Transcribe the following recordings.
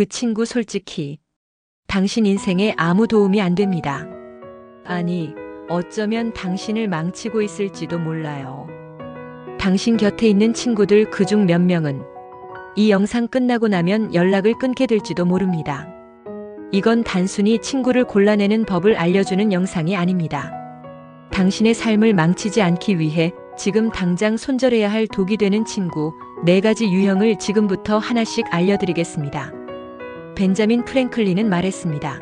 그 친구 솔직히 당신 인생에 아무 도움이 안 됩니다. 아니, 어쩌면 당신을 망치고 있을지도 몰라요. 당신 곁에 있는 친구들 그 중 몇 명은 이 영상 끝나고 나면 연락을 끊게 될지도 모릅니다. 이건 단순히 친구를 골라내는 법을 알려주는 영상이 아닙니다. 당신의 삶을 망치지 않기 위해 지금 당장 손절해야 할 독이 되는 친구 네 가지 유형을 지금부터 하나씩 알려드리겠습니다. 벤자민 프랭클린은 말했습니다.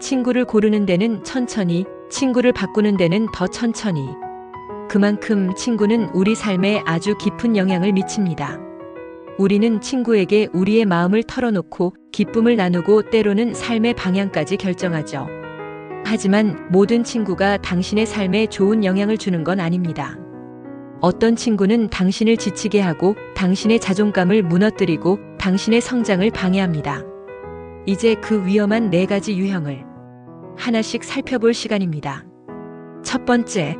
친구를 고르는 데는 천천히, 친구를 바꾸는 데는 더 천천히. 그만큼 친구는 우리 삶에 아주 깊은 영향을 미칩니다. 우리는 친구에게 우리의 마음을 털어놓고 기쁨을 나누고 때로는 삶의 방향까지 결정하죠. 하지만 모든 친구가 당신의 삶에 좋은 영향을 주는 건 아닙니다. 어떤 친구는 당신을 지치게 하고 당신의 자존감을 무너뜨리고 당신의 성장을 방해합니다. 이제 그 위험한 네 가지 유형을 하나씩 살펴볼 시간입니다. 첫 번째,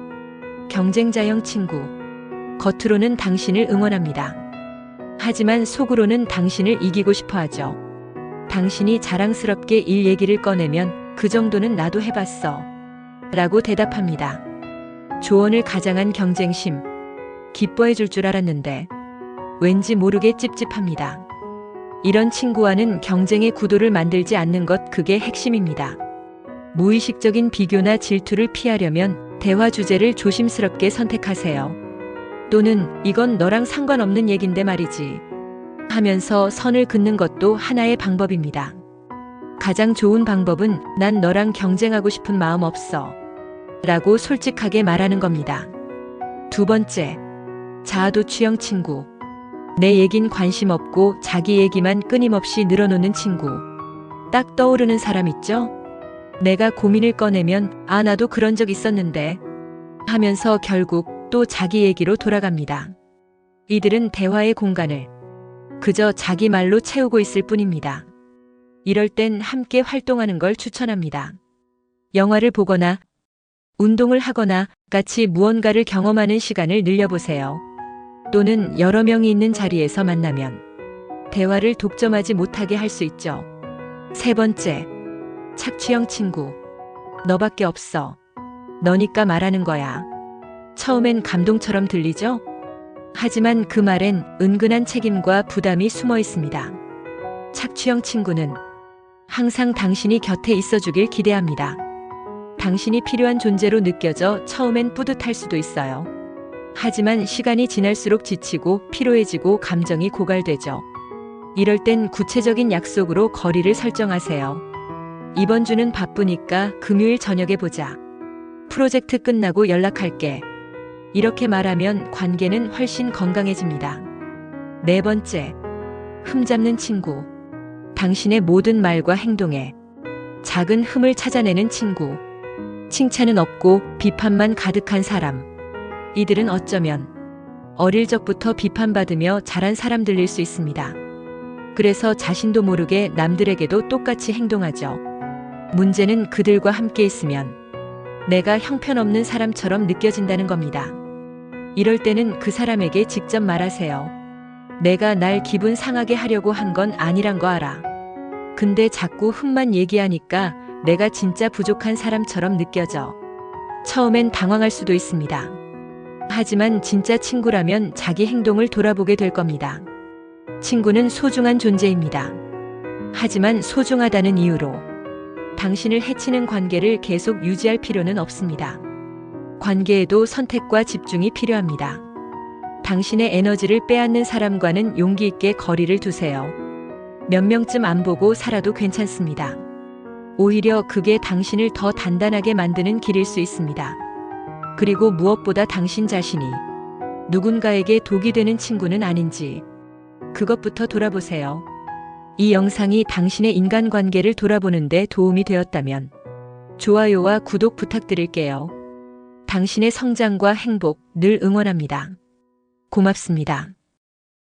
경쟁자형 친구. 겉으로는 당신을 응원합니다. 하지만 속으로는 당신을 이기고 싶어 하죠. 당신이 자랑스럽게 일 얘기를 꺼내면 그 정도는 나도 해봤어. 라고 대답합니다. 조언을 가장한 경쟁심. 기뻐해 줄 줄 알았는데 왠지 모르게 찝찝합니다. 이런 친구와는 경쟁의 구도를 만들지 않는 것 그게 핵심입니다. 무의식적인 비교나 질투를 피하려면 대화 주제를 조심스럽게 선택하세요. 또는 이건 너랑 상관없는 얘긴데 말이지. 하면서 선을 긋는 것도 하나의 방법입니다. 가장 좋은 방법은 난 너랑 경쟁하고 싶은 마음 없어. 라고 솔직하게 말하는 겁니다. 두 번째, 자아도 취형 친구. 내 얘긴 관심 없고 자기 얘기만 끊임없이 늘어놓는 친구. 딱 떠오르는 사람 있죠? 내가 고민을 꺼내면 아 나도 그런 적 있었는데 하면서 결국 또 자기 얘기로 돌아갑니다. 이들은 대화의 공간을 그저 자기 말로 채우고 있을 뿐입니다. 이럴 땐 함께 활동하는 걸 추천합니다. 영화를 보거나 운동을 하거나 같이 무언가를 경험하는 시간을 늘려보세요. 또는 여러 명이 있는 자리에서 만나면 대화를 독점하지 못하게 할 수 있죠. 세 번째, 착취형 친구. 너밖에 없어. 너니까 말하는 거야. 처음엔 감동처럼 들리죠? 하지만 그 말엔 은근한 책임과 부담이 숨어 있습니다. 착취형 친구는 항상 당신이 곁에 있어 주길 기대합니다. 당신이 필요한 존재로 느껴져 처음엔 뿌듯할 수도 있어요. 하지만 시간이 지날수록 지치고 피로해지고 감정이 고갈되죠. 이럴 땐 구체적인 약속으로 거리를 설정하세요. 이번 주는 바쁘니까 금요일 저녁에 보자. 프로젝트 끝나고 연락할게. 이렇게 말하면 관계는 훨씬 건강해집니다. 네 번째, 흠잡는 친구. 당신의 모든 말과 행동에 작은 흠을 찾아내는 친구. 칭찬은 없고 비판만 가득한 사람. 이들은 어쩌면 어릴 적부터 비판받으며 자란 사람들일 수 있습니다. 그래서 자신도 모르게 남들에게도 똑같이 행동하죠. 문제는 그들과 함께 있으면 내가 형편없는 사람처럼 느껴진다는 겁니다. 이럴 때는 그 사람에게 직접 말하세요. 내가 날 기분 상하게 하려고 한 건 아니란 거 알아. 근데 자꾸 흠만 얘기하니까 내가 진짜 부족한 사람처럼 느껴져. 처음엔 당황할 수도 있습니다. 하지만 진짜 친구라면 자기 행동을 돌아보게 될 겁니다. 친구는 소중한 존재입니다. 하지만 소중하다는 이유로 당신을 해치는 관계를 계속 유지할 필요는 없습니다. 관계에도 선택과 집중이 필요합니다. 당신의 에너지를 빼앗는 사람과는 용기 있게 거리를 두세요. 몇 명쯤 안 보고 살아도 괜찮습니다. 오히려 그게 당신을 더 단단하게 만드는 길일 수 있습니다. 그리고 무엇보다 당신 자신이 누군가에게 독이 되는 친구는 아닌지 그것부터 돌아보세요. 이 영상이 당신의 인간관계를 돌아보는데 도움이 되었다면 좋아요와 구독 부탁드릴게요. 당신의 성장과 행복 늘 응원합니다. 고맙습니다.